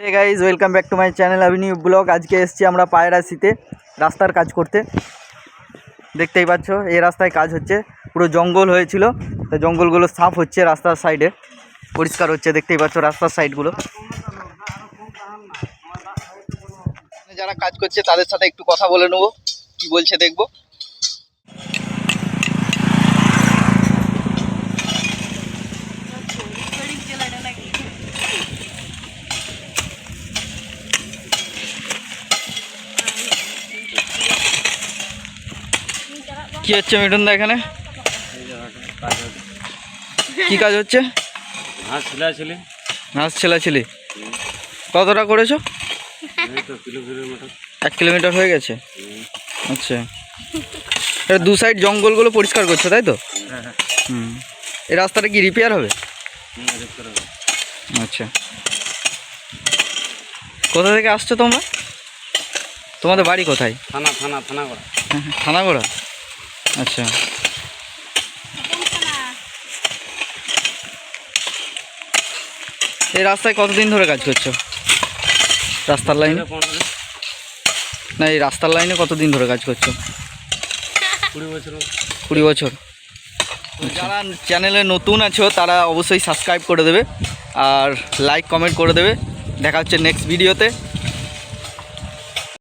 Hey guys welcome back to my channel avenue blog আজকে এসেছি আমরা পায়রাশিতে রাস্তার কাজ করতে। দেখতেই পাচ্ছ, এই রাস্তায় কাজ হচ্ছে। পুরো জঙ্গল হয়েছিল। তো জঙ্গলগুলো সাফ হচ্ছে রাস্তার সাইডে পরিষ্কার হচ্ছে, দেখতেই পাচ্ছ রাস্তার সাইডগুলো যারা কাজ করছে, তাদের সাথে একটু কথা বলে নেব। কি বলছে দেখব। কি হচ্ছে মিঠুন দা এখানে? কি কাজ হচ্ছে? ঘাস ছিলাছিলি। ঘাস ছেলাছিলি। কতটা করেছ? এক কিলোমিটার হয়ে গেছে? আচ্ছা। এটা দু সাইড জঙ্গলগুলো পরিষ্কার করছ তাই তো? হ্যাঁ হ্যাঁ। হুম। এই রাস্তাটা কি রিপেয়ার হবে? আচ্ছা। কোথা থেকে আসছো তোমরা? তোমাদের বাড়ি কোথায়? থানা থানা থানা থানাগড়া আচ্ছা। এই রাস্তায় কতদিন ধরে কাজ করছ? রাস্তার লাইনে? না এই রাস্তার লাইনে কতদিন ধরে কাজ করছ? কুড়ি বছর বছর। যারা চ্যানেলে নতুন আছো তারা অবশ্যই সাবস্ক্রাইব করে দেবে আর লাইক কমেন্ট করে দেবে। দেখা হচ্ছে নেক্সট ভিডিওতে